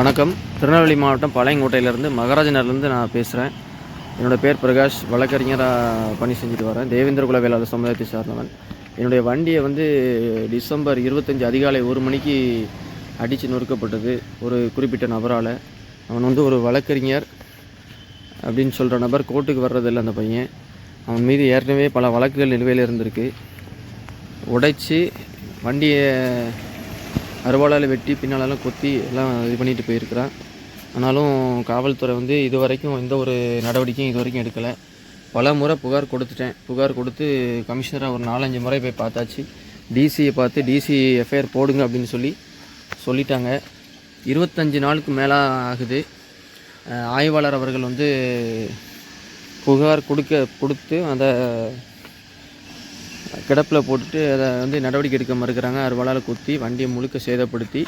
வணக்கம். திருநெல்வேலி மாவட்டம் பழையங்கோட்டையிலேருந்து மகாராஜனர்லேருந்து நான் பேசுகிறேன். என்னோடய பேர் பிரகாஷ். வழக்கறிஞராக பணி செஞ்சுட்டு வரேன். தேவேந்திர குல வேளாளர் சமுதாயத்தை சார்ந்தவன். என்னுடைய வண்டியை வந்து டிசம்பர் இருபத்தஞ்சி அதிகாலை ஒரு மணிக்கு அடித்து நொறுக்கப்பட்டது ஒரு குறிப்பிட்ட நபரால். அவன் வந்து ஒரு வழக்கறிஞர் அப்படின்னு சொல்கிற நபர். கோர்ட்டுக்கு வர்றதில்லை அந்த பையன். அவன் மீது ஏற்கனவே பல வழக்குகள் நிலுவையில் இருந்திருக்கு. உடைச்சி வண்டியை அருவாளால் வெட்டி பின்னாலெல்லாம் கொத்தி எல்லாம் இது பண்ணிட்டு போயிருக்கிறான் ஆனாலும் காவல்துறை வந்து இது வரைக்கும் எந்த ஒரு நடவடிக்கையும் இது வரைக்கும் எடுக்கலை. பல முறை புகார் கொடுத்துட்டேன். புகார் கொடுத்து கமிஷனராக ஒரு நாலஞ்சு முறை போய் பார்த்தாச்சு. டிசியை பார்த்து டிசி எஃப்ஐஆர் போடுங்க அப்படின்னு சொல்லி சொல்லிட்டாங்க. இருபத்தஞ்சு நாளுக்கு மேலே ஆகுது. ஆய்வாளர் அவர்கள் வந்து புகார் கொடுக்க கொடுத்து அந்த கிடப்பில் போட்டுட்டு அதை வந்து நடவடிக்கை எடுக்க மறுக்கிறாங்க. அறுவாளால் குத்தி வண்டியை முழுக்க சேதப்படுத்தி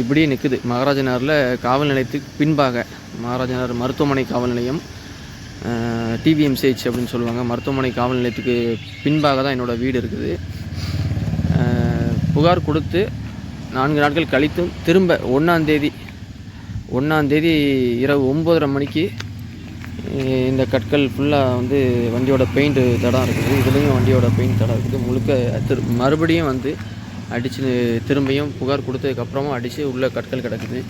இப்படியே நிற்குது மகாராஜநகரில் காவல் நிலையத்துக்கு பின்பாக மகாராஜனார் மருத்துவமனை காவல் நிலையம் டிவிஎம்சிஹெச் அப்படின்னு சொல்லுவாங்க. மருத்துவமனை காவல் நிலையத்துக்கு பின்பாக தான் என்னோடய வீடு இருக்குது. புகார் கொடுத்து நான்கு நாட்கள் கழித்தும் திரும்ப ஒன்றாந்தேதி ஒன்றாந்தேதி இரவு ஒம்பதரை மணிக்கு இந்த கற்கள் ஃபுல்லாக வந்து வண்டியோட பெயிண்ட் தடம் இருக்குது. இதுலேயும் வண்டியோட பெயிண்ட் தடம் இருக்குது. முழுக்க திரு மறுபடியும் வந்து அடித்து திரும்பியும் புகார் கொடுத்ததுக்கப்புறமும் அடித்து உள்ளே கற்கள் கிடக்குது.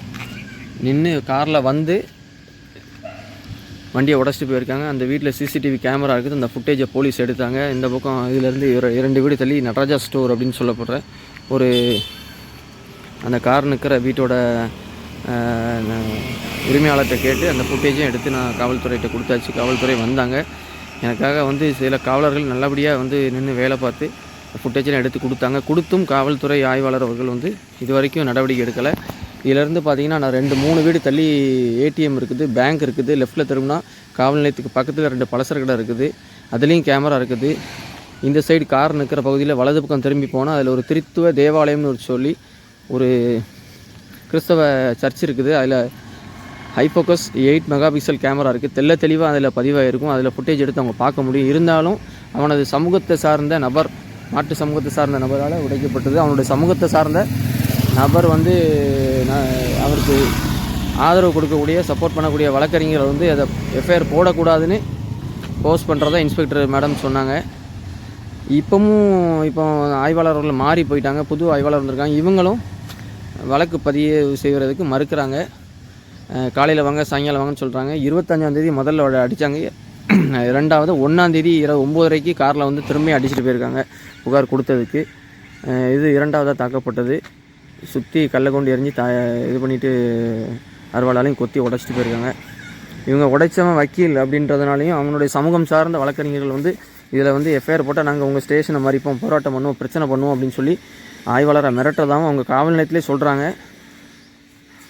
நின்று காரில் வந்து வண்டியை உடச்சிட்டு போயிருக்காங்க. அந்த வீட்டில் சிசிடிவி கேமரா இருக்குது. அந்த ஃபுட்டேஜை போலீஸ் எடுத்தாங்க. இந்த பக்கம் இதுலேருந்து இர- இரண்டு வீடு தள்ளி நடராஜா ஸ்டோர் அப்படின்னு சொல்லப்படுற ஒரு அந்த கார் நிற்கிற வீட்டோட உரிமையாளர்கிட்ட கேட்டு அந்த ஃபுட்டேஜும் எடுத்து நான் காவல்துறையிட்ட கொடுத்தாச்சு. காவல்துறை வந்தாங்க. எனக்காக வந்து சில காவலர்கள் நல்லபடியாக வந்து நின்று வேலை பார்த்து ஃபுட்டேஜெலாம் எடுத்து கொடுத்தாங்க. கொடுத்தும் காவல்துறை ஆய்வாளர் அவர்கள் வந்து இது வரைக்கும் நடவடிக்கை எடுக்கலை. இதிலேருந்து பார்த்தீங்கன்னா நான் ரெண்டு மூணு வீடு தள்ளி ஏடிஎம் இருக்குது பேங்க் இருக்குது. லெஃப்ட்டில் திரும்பினா காவல் நிலையத்துக்கு பக்கத்தில் ரெண்டு பலசர கடை இருக்குது. அதுலேயும் கேமரா இருக்குது. இந்த சைடு கார் நிற்கிற பகுதியில் வலது பக்கம் திரும்பி போனால் அதில் ஒரு திருத்துவ தேவாலயம்னு ஒரு சொல்லி ஒரு கிறிஸ்தவ சர்ச் இருக்குது. அதில் high focus eight mega pixel camera இருக்குது தெள்ள தெளிவாக அதில் பதிவாகிருக்கும் அதில் ஃபுட்டேஜ் எடுத்து அவங்க பார்க்க முடியும். இருந்தாலும் அவனது சமூகத்தை சார்ந்த நபர் நாட்டு சமூகத்தை சார்ந்த நபரால் உடைக்கப்பட்டது. அவனுடைய சமூகத்தை சார்ந்த நபர் வந்து அவருக்கு ஆதரவு கொடுக்கக்கூடிய சப்போர்ட் பண்ணக்கூடிய வழக்கறிஞர்கள் வந்து அதை எஃப்ஐஆர் போடக்கூடாதுன்னு போஸ்ட் பண்ணுறதா இன்ஸ்பெக்டர் மேடம் சொன்னாங்க. இப்போவும் இப்போ ஆய்வாளர்கள் மாறி போயிட்டாங்க. புது ஆய்வாளர் வந்திருக்காங்க. இவங்களும் வழக்கு பதிவு செய்கிறதுக்கு மறுக்கிறாங்க. காலையில் வாங்க சாயங்காலம் வாங்கன்னு சொல்கிறாங்க இருபத்தஞ்சாந்தேதி முதல்ல அடித்தாங்க ரெண்டாவது ஒன்றாந்தேதி இரவு ஒம்போதரைக்கு காரில் வந்து திரும்பி அடிச்சுட்டு போயிருக்காங்க புகார் கொடுத்ததுக்கு. இது இரண்டாவதாக தாக்கப்பட்டது. சுற்றி கல்லை கொண்டு எரிஞ்சு தா இது பண்ணிவிட்டு அறுவாளாலையும் கொத்தி உடச்சிட்டு போயிருக்காங்க. இவங்க உடைச்சவன் வக்கீல் அப்படின்றதுனாலையும் அவங்களுடைய சமூகம் சார்ந்த வழக்கறிஞர்கள் வந்து இதில் வந்து எஃப்ஐஆர் போட்டால் நாங்கள் உங்கள் ஸ்டேஷனை மறிப்போம் போராட்டம் பண்ணுவோம் பிரச்சனை பண்ணுவோம் அப்படின்னு சொல்லி ஆய்வாளரை மிரட்டுறதாகவும் அவங்க காவல் நிலையத்திலே சொல்கிறாங்க.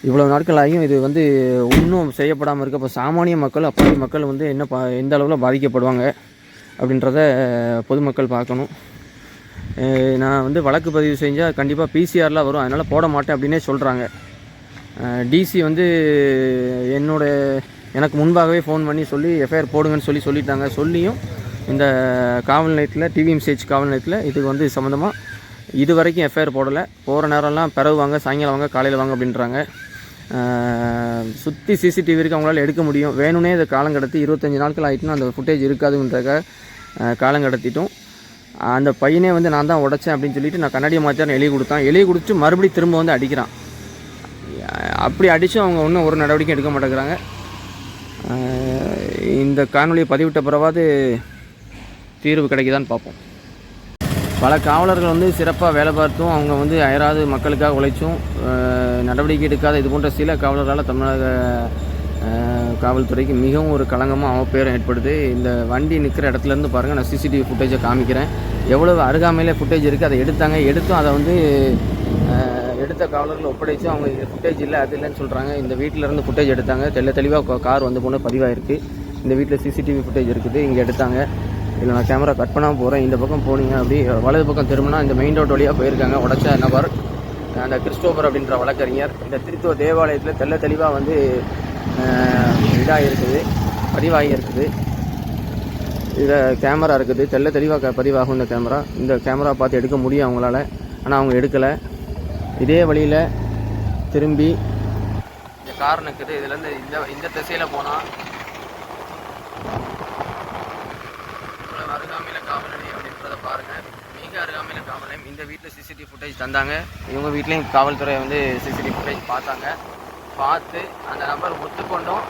இவ்வளோ நாட்கள் ஆகியும் இது வந்து ஒன்றும் செய்யப்படாமல் இருக்க இப்போ சாமானிய மக்கள் அப்படி மக்கள் வந்து என்ன பா எந்த அளவில் பாதிக்கப்படுவாங்க அப்படின்றத பொதுமக்கள் பார்க்கணும். நான் வந்து வழக்கு பதிவு செஞ்சால் கண்டிப்பாக பிசிஆர்லாம் வரும் அதனால் போட மாட்டேன் அப்படின்னே சொல்கிறாங்க. டிசி வந்து என்னோட எனக்கு முன்பாகவே ஃபோன் பண்ணி சொல்லி எஃப்ஐஆர் போடுங்கன்னு சொல்லி சொல்லிட்டாங்க. சொல்லியும் இந்த காவல் நிலையத்தில் டிவிஎம்சிஹெச் காவல் நிலையத்தில் இதுக்கு வந்து சம்மந்தமாக இது வரைக்கும் எஃப்ஐஆர் போடலை. போகிற நேரம்லாம் பிறகு வாங்க சாயங்காலம் வாங்க காலையில் வாங்க அப்படின்றாங்க. சுற்றி சிசிடிவி இருக்கு அவங்களால எடுக்க முடியும். வேணும்னே இதை காலம் கடத்தி இருபத்தஞ்சி நாட்கள் ஆகிட்டுனா அந்த ஃபுட்டேஜ் இருக்காதுன்றக்காக காலம் கடத்திட்டோம். அந்த பையனே வந்து நான் தான் உடைச்சேன் அப்படின்னு சொல்லிட்டு நான் கண்ணாடியை மாற்றாரன் எழுதி கொடுத்தான். எழுதி கொடுத்து மறுபடியும் திரும்ப வந்து அடிக்கிறான். அப்படி அடித்தும் அவங்க ஒன்றும் ஒரு நடவடிக்கை எடுக்க மாட்டேங்கிறாங்க. இந்த காணொலியை பதிவிட்ட பிறவாது தீர்வு கிடைக்குதான்னு பார்ப்போம். பல காவலர்கள் வந்து சிறப்பாக வேலை பார்த்தும் அவங்க வந்து அயராது மக்களுக்காக உழைச்சும் நடவடிக்கை எடுக்காத இது போன்ற சில காவலர்களால் தமிழக காவல்துறைக்கு மிகவும் ஒரு களங்கமாக அவப்பேரும் ஏற்படுது. இந்த வண்டி நிற்கிற இடத்துல இருந்து பாருங்கள் நான் சிசிடிவி ஃபுட்டேஜை காமிக்கிறேன். எவ்வளோ அருகாமையிலே ஃபுட்டேஜ் இருக்குது அதை எடுத்தாங்க. எடுத்தும் அதை வந்து எடுத்த காவலர்கள் ஒப்படைச்சு அவங்க ஃபுட்டேஜ் இல்லை அது இல்லைன்னு சொல்கிறாங்க இந்த வீட்டில் இருந்து ஃபுட்டேஜ் எடுத்தாங்க. தெள்ள தெளிவாக கார் வந்து போன பதிவாயிருக்கு. இந்த வீட்டில் சிசிடிவி ஃபுட்டேஜ் இருக்குது இங்கே எடுத்தாங்க. இல்லை நான் கேமரா கட் பண்ணாமல் போகிறேன் இந்த பக்கம் போனீங்க அப்படி வலது பக்கம் திரும்பினா இந்த மெயின் ரோட் வழியாக போயிருக்காங்க. உடச்ச நபர் அந்த கிறிஸ்டோபர் அப்படின்ற வழக்கறிஞர் இந்த திருத்துவ தேவாலயத்தில் தெள்ள தெளிவாக வந்து இதாக இருக்குது பதிவாகி இருக்குது இதில் கேமரா இருக்குது தெள்ள தெளிவாக பதிவாகும் இந்த கேமரா இந்த கேமரா பார்த்து எடுக்க முடியும் அவங்களால. ஆனால் அவங்க எடுக்கலை. இதே வழியில் திரும்பி இந்த கார் நிற்குது இதுலேருந்து இந்த இந்த திசையில் போனால் இவ்வளவு அருகாமையில் காவல் நிலையம் அப்படின்றத பாருங்கள் மிக அருகாமையில் காவல் நிலையம் இந்த வீட்டில் சிசிடிவி ஃபுட்டேஜ் தந்தாங்க. இவங்க வீட்லேயும் காவல்துறை வந்து சிசிடிவி ஃபுட்டேஜ் பார்த்தாங்க. பார்த்து அந்த நபர் ஒத்துக்கொண்டும்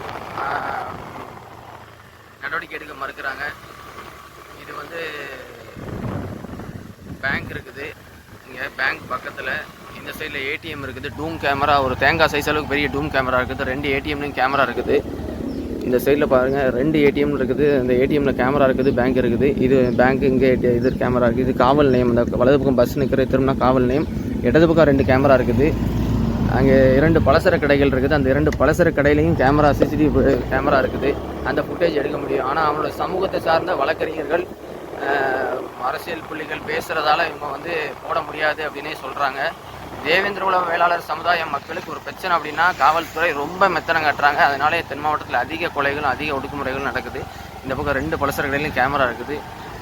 நடவடிக்கை எடுக்க மறுக்கிறாங்க. இது வந்து பேங்க் இருக்குது. இங்கே பேங்க் பக்கத்தில் இந்த சைடில் ஏடிஎம் இருக்குது. டூம் கேமரா ஒரு தேங்காய் சைஸ் அளவுக்கு பெரிய டூம் கேமரா இருக்குது. ரெண்டு ஏடிஎம்லையும் கேமரா இருக்குது. இந்த சைடில் பாருங்கள் ரெண்டு ஏடிஎம் இருக்குது. அந்த ஏடிஎம்மில் கேமரா இருக்குது பேங்க் இருக்குது. இது பேங்க் இங்கே இது கேமரா இருக்குது இது காவல் நிலையம். இந்த வலது பக்கம் பஸ் நிற்கிற திரும்பினா காவல் நிலையம். இடது பக்கம் ரெண்டு கேமரா இருக்குது. அங்கே இரண்டு பலசர கடைகள் இருக்குது. அந்த இரண்டு பலசர கடையிலையும் கேமரா சிசிடிவி கேமரா இருக்குது. அந்த ஃபுட்டேஜ் எடுக்க முடியும். ஆனால் அவங்களோட சமூகத்தை சார்ந்த வழக்கறிஞர்கள் அரசியல் புள்ளிகள் பேசுகிறதால இவங்க வந்து போட முடியாது அப்படின்னே சொல்கிறாங்க தேவேந்திரகுல வேளாளர் சமுதாய மக்களுக்கு ஒரு பிரச்சனை அப்படின்னா காவல்துறை ரொம்ப மெத்தனம் காட்டுறாங்க. அதனாலே தென் மாவட்டத்தில் அதிக கொலைகளும் அதிக ஒடுக்குமுறைகளும் நடக்குது. இந்த பக்கம் ரெண்டு பலசரகடையிலையும் கேமரா இருக்குது.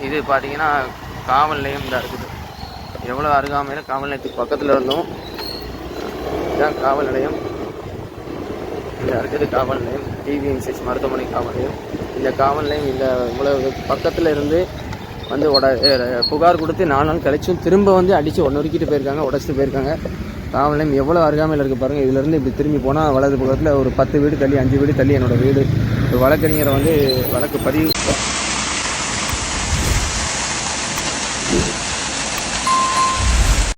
இது பார்த்தீங்கன்னா காவல் நிலையம் தான் இருக்குது. எவ்வளோ அருகாமையில் காவல் நிலையத்துக்கு பக்கத்தில் இருந்தோம் இதுதான் காவல் நிலையம் இந்த இருக்குது காவல் நிலையம் டிவிஎன்சிஎஸ் மருத்துவமனை காவல் நிலையம் இந்த காவல் நிலையம் இந்த இவ்வளோ பக்கத்தில் இருந்து வந்து உட புகார் கொடுத்து நாலு நாள் கழிச்சும் திரும்ப வந்து அடித்து ஒன்னொருக்கிட்டு போயிருக்காங்க உடச்சிட்டு போயிருக்காங்க. காவல் நிலையம் எவ்வளோ அருகாமையில் இருக்குது பாருங்கள் இதுலேருந்து இப்படி திரும்பி போனால் வலது பக்கத்தில் ஒரு பத்து வீடு தள்ளி அஞ்சு வீடு தள்ளி என்னோடய வீடு. ஒரு வழக்கறிஞரை வந்து வழக்கு பதிவு